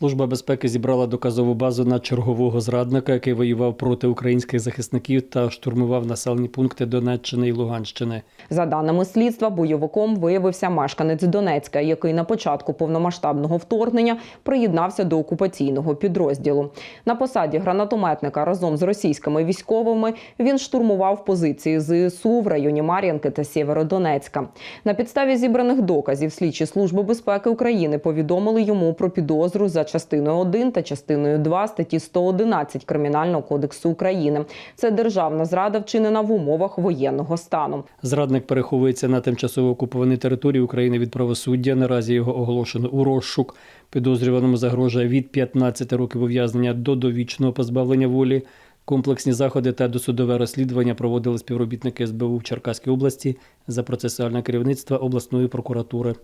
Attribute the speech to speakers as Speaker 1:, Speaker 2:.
Speaker 1: Служба безпеки зібрала доказову базу на чергового зрадника, який воював проти українських захисників та штурмував населені пункти Донеччини і Луганщини.
Speaker 2: За даними слідства, бойовиком виявився мешканець Донецька, який на початку повномасштабного вторгнення приєднався до окупаційного підрозділу. На посаді гранатометника разом з російськими військовими він штурмував позиції ЗСУ в районі Мар'янки та Сєвєродонецька. На підставі зібраних доказів слідчі служби безпеки України повідомили йому про підозру за частиною 1 та частиною 2 статті 111 Кримінального кодексу України. Це державна зрада вчинена в умовах воєнного стану.
Speaker 1: Зрадник переховується на тимчасово окупованій території України від правосуддя. Наразі його оголошено у розшук. Підозрюваному загрожує від 15 років ув'язнення до довічного позбавлення волі. Комплексні заходи та досудове розслідування проводили співробітники СБУ в Черкаській області за процесуальне керівництво обласної прокуратури.